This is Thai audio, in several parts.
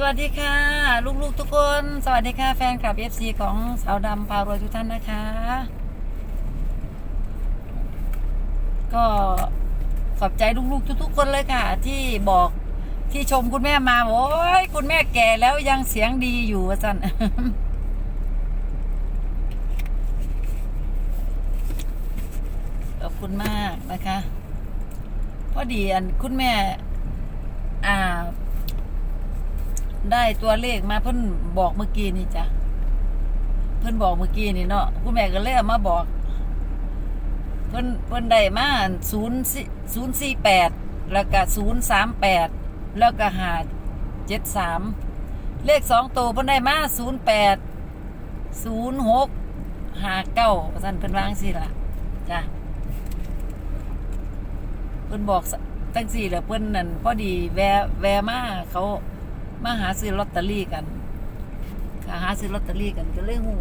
สวัสดีค่ะ ลูกๆทุกคน สวัสดีค่ะ แฟนคลับ FC ของสาวดำพารวยทุกท่านนะคะ ก็ขอบใจลูกๆทุก ๆ คนเลยค่ะ ที่บอกที่ชมคุณแม่มาโอ้ยคุณแม่แก่แล้วยังเสียงดีอยู่ว่าจันขอบคุณมากนะคะ พอดีอันคุณแม่ อ่า ได้ตัวเลขมาเพิ่นบอกเมื่อกี้นี่จ้ะเพิ่นบอกเมื่อกี้นี่เนาะคุณแม่ก็เลยมาบอก เพิ่นเพิ่นได้มาศูนย์ศูนย์สี่แปดแล้วก็ศูนย์สามแปดแล้วก็หาเจ็ดสามเลขสองตัวเพิ่นได้มาศูนย์แปดศูนย์หกหาเก้าท่นเพิ่นวางสิล่ะจ้ะเพิ่นบอกตั้งสี่แหล้วเพิ่นนั่นพอดีแวแวมาเขา มาหาซื้อลอตเตอรี่กันค่ะหาซื้อลอตเตอรี่กันก็เลยหู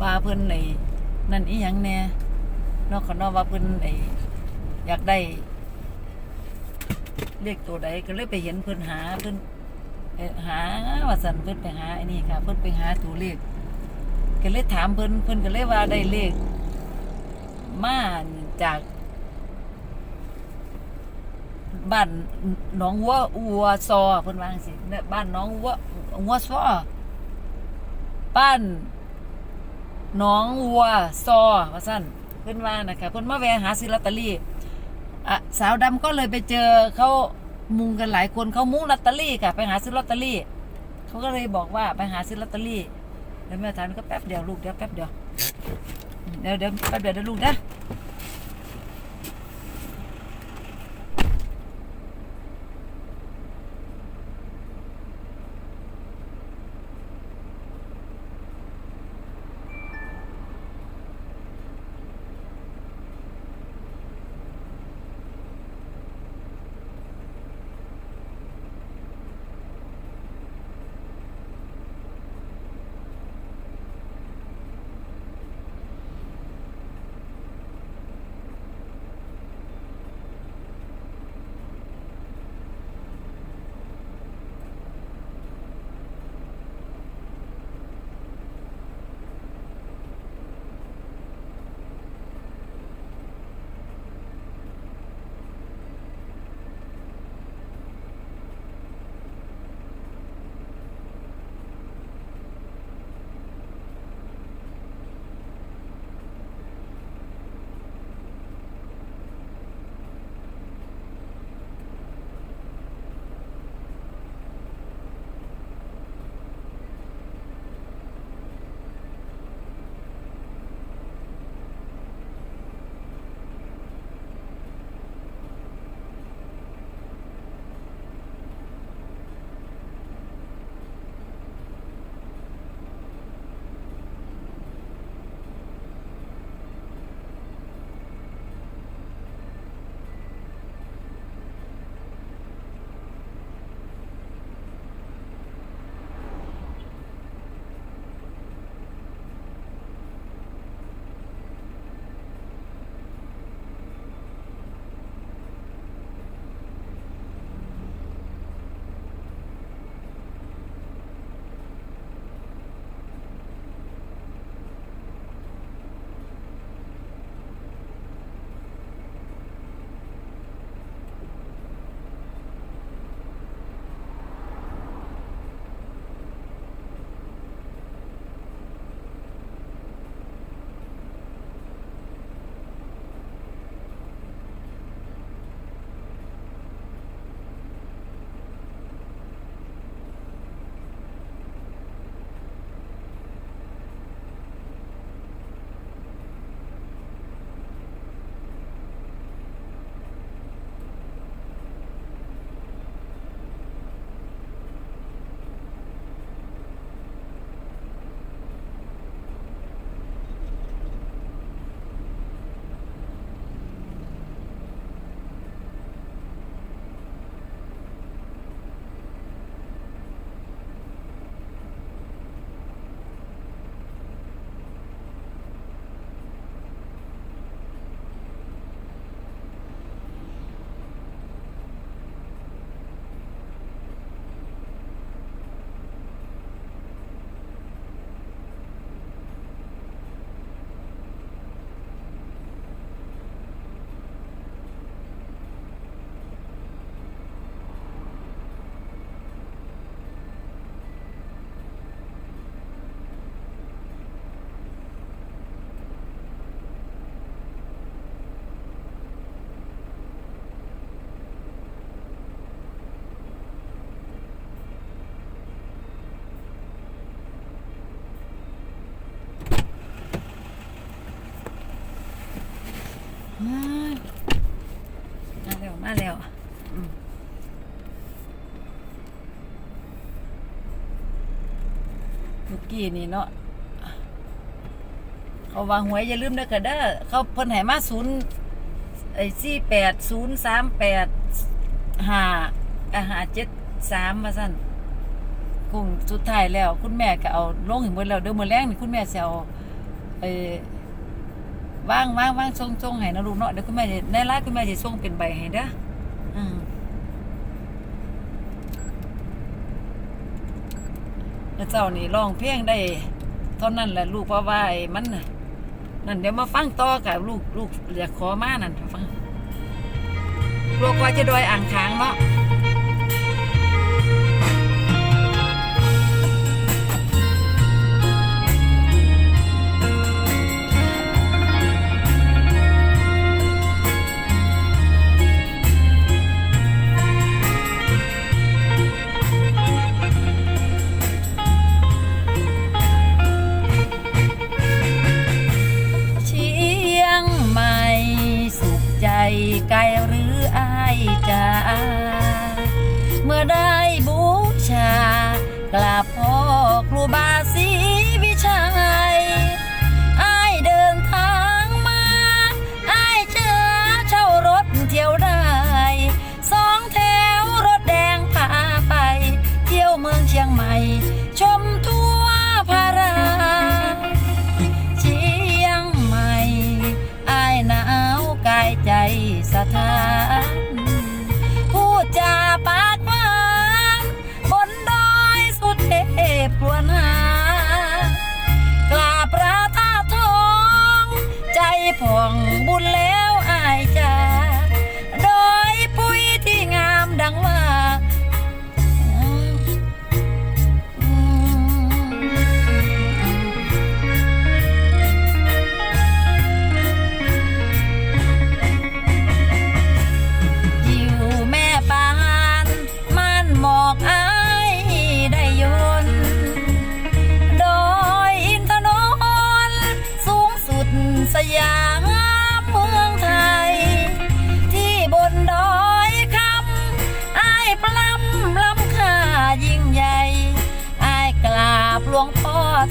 ว่าเพิ่นไอ้นั่นอีหยังแน่นอกจากนอกว่าเพิ่นไออยากได้เลขตัวใดก็เลยไปเห็นเพิ่นหาเพิ่นหาว่าสันเพิ่นไปหาไอ้นี่ค่ะ เพิ่นไปหาตัวเลขก็เลยถามเพิ่นเพิ่นก็เลยว่าได้เลขมาจาก บ้านหนองวัวอัวซอเพิ่นว่าจังซี่เนี่ยบ้านหนองวัววัวซอบ้านน้องวัวซอว่าสั้นเพื่อนว่านะคะเพื่นมาแวะหาซื้อลอตเตอรี่อะสาวดำก็เลยไปเจอเขามุงกันหลายคนเขามุงลอตเตอรี่ค่ะ ไปหาซื้อลอตเตอรี่เขาก็เลยบอกว่าไปหาซื้อลอตเตอรี่แล้วแม่ทานก็แป๊บเดียวลูกเดี๋ยวแป๊บเดียวเดี๋ยวเดี๋ยวแป๊บเดียวเดี๋ยวลูกนะ มาแล้วมาแล้วลูกกี้นี่เนาะเขาวางหวยอย่าลืมนะกระเด้อเขาเพิ่นหายมาศูนย์ไอ้สี่แปดศูนย์สามแปดห้าห้าเจ็ดสามมาสั่นกุ้งสุดท้ายแล้ว คุณแม่ก็เอาลงหิมเบิดแล้วเดินมาแรงนี่คุณแม่จะเอาอ้ ว่างว่างว่างส่งส่งให้นะลูกเนาะเดี๋ยวคุณแม่จะในไลน์คุณแม่จะส่งเป็นใบให้เด้ออืมแล้วเจ้านี่ร้องเพลงได้เท่านั้นแหละลูกเพราะว่าไอ้มันน่ะนั่นเดี๋ยวมาฟังต่อกับลูกลูกอยากขอมานั่นฟังกลัวกว่าจะดอยอ่างค้างเนาะ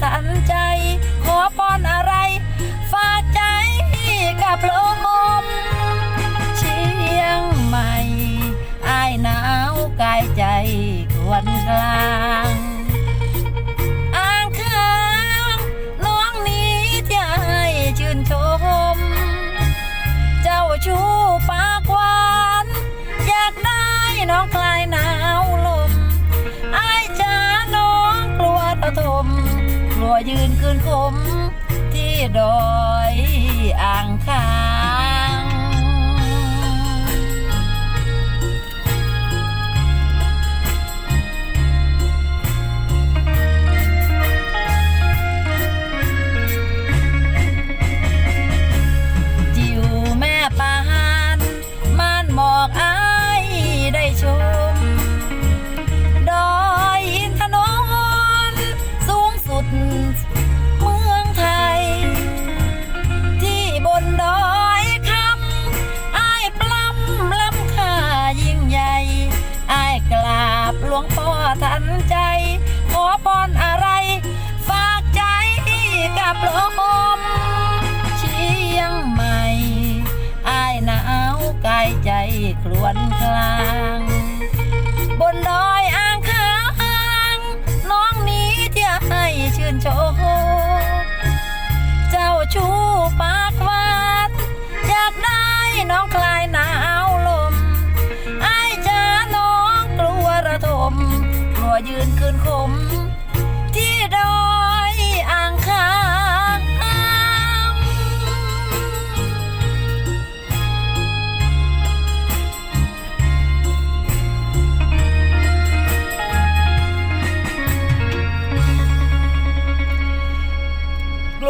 ทันใจ ขอพรอะไร ฝากใจกับลมเชียงใหม่อายหนาวกายใจควนกลางอ่างค้างน้องนี้ที่ให้ชื่นชม เจ้าชู้ปากหวาน อยากได้น้องคลา ยืนคืนคมที่ดอยอ่างคา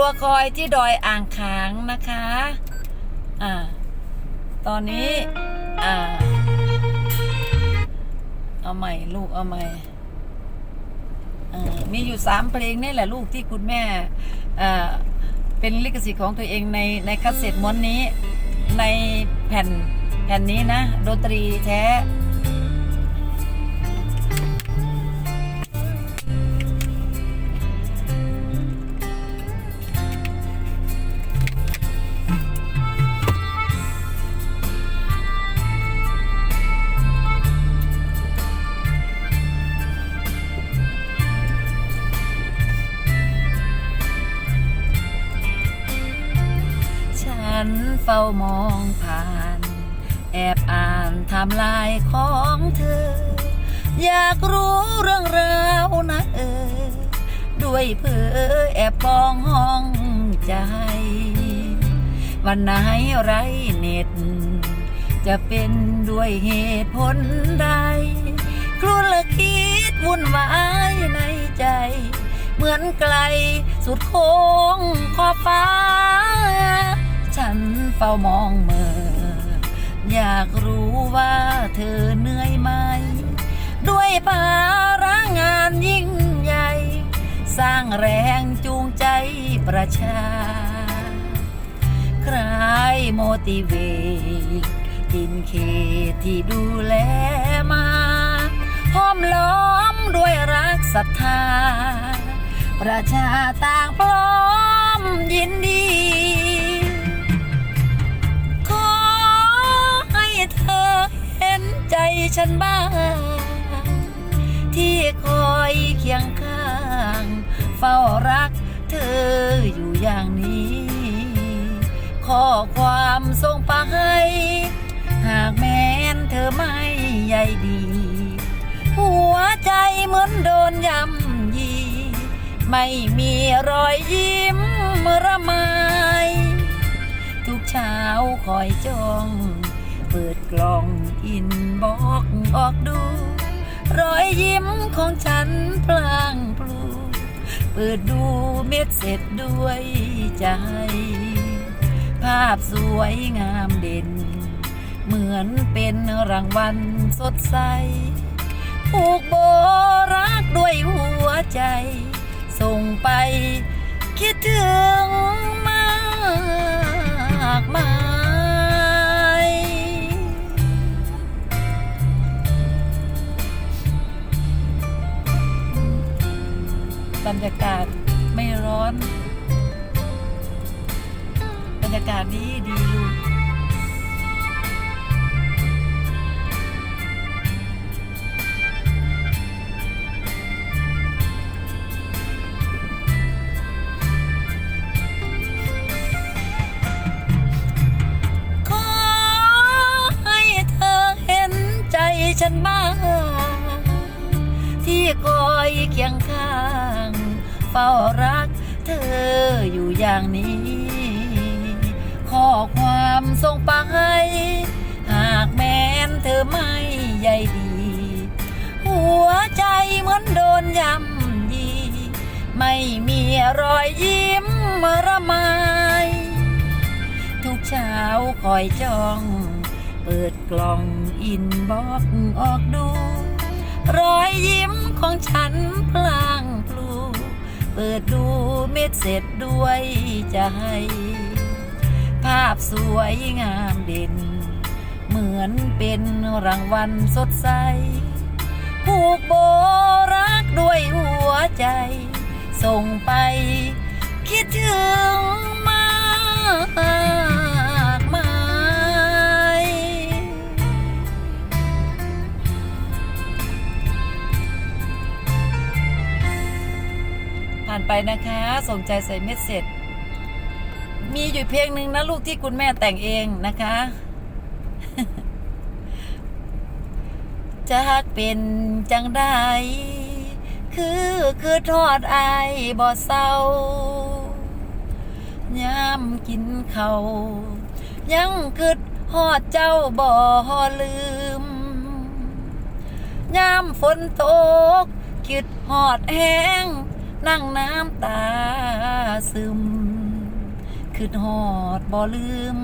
วคอยที่ดอยอ่างค้างนะคะ อ่า ตอนนี้ อ่า เอาใหม่ลูกเอาใหม่อ่ามีอยู่สามเพลงนี่แหละลูกที่คุณแม่อ่าเป็นลิขสิทธิ์ของตัวเองในในคาสเซ็ตม้วนนี้ ในแผ่นแผ่นนี้นะดนตรีแท้านไทำลายของเธอ อยากรู้เรื่องราวนะเออ ด้วยเพอแอบปองห้องใจ วันไหนไรเน็ต จะเป็นด้วยเหตุผลใดครุนละคิดวุ่นวายในใจ เหมือนไกลสุดโค้งขอบฟ้า ฉันเฝ้ามองเมื่อ อยากรู้ว่าเธอเหนื่อยไหม ด้วยภาระงานยิ่งใหญ่ สร้างแรงจูงใจประชา ใครโมติเวตกินเขตที่ดูแลมาห้อมล้อมด้วยรักศรัทธา ประชาต่างพร้อมยินดี ใจฉันบ้าง ที่คอยเคียงข้าง เฝ้ารักเธออยู่อย่างนี้ ข้อความส่งไปให้หากแม้นเธอไม่ใยดี หัวใจเหมือนโดนยำยี ไม่มีรอยยิ้มระไมทุกเช้าคอยจ้อง เปิดกล่อง อินบอกออกดู รอยยิ้มของฉันพลางพลูเปิดดูเม็ดเสร็จด้วยใจ ภาพสวยงามเด่น เหมือนเป็นรางวัลสดใสผูกโบรักด้วยหัวใจ ส่งไปคิดถึงมากมาย บรรยากาศไม่ร้อน บรรยากาศดีดีลูกขอให้เธอเห็นใจฉันบ้างที่คอยเคียงข้าง ฝ้ารัก เธออยู่อย่างนี้ ข้อความส่งไปให้หากแม้นเธอไม่ใยดี หัวใจเหมือนโดนยำยี ไม่มีรอยยิ้มระไมทุกเช้าคอยจ้อง เปิดกล่องอินบอกออกดู รอยยิ้มของฉันพลา เปิดดูเม็ดเสร็จด้วยใจ ภาพสวยงามเด่น เหมือนเป็นรางวัลสดใส ผูกโบรักด้วยหัวใจ ส่งไปคิดถึงมากานไปนะคะ ส่งใจใส่เม็ดเสร็จ มีอยู่เพลงหนึ่งนะลูกที่คุณแม่แต่งเองนะคะจากเป็นจังได้คือคือทอดอายบ่เศร้ายามกินเขายังคืดฮอดเจ้าบ่ลืมยามฝนตกคิดฮอดแห้ง นั่งน้ำตาซึมคือฮอดบ่ลืม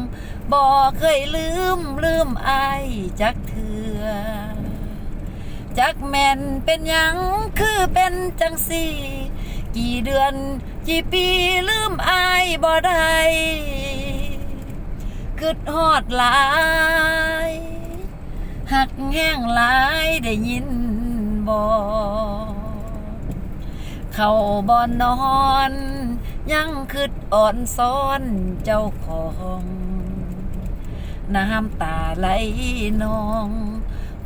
บ่เคยลืมลืมอายจักเถื่อจักแม่นเป็นยังคือเป็นจังสี่ กี่เดือนกี่ปีลืมอายบ่ได้คือฮอดหลายหักแห้งหลายได้ยินบ่ เข้าบอนนอน ยังคืดอ่อนซ้อนเจ้าของน้ำตาไหลนอง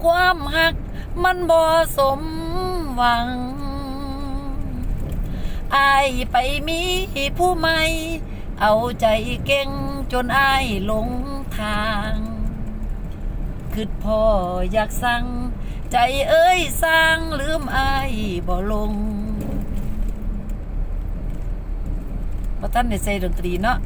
ความหักมันบ่สมหวังอายไปมีผู้ใหม่ เอาใจเก่งจนอายหลงทางคืดพ่ออยากสั่ง ใจเอ้ยสร้างลืมอายบ่ลง บ่ทันในใจดนตรีเนาะ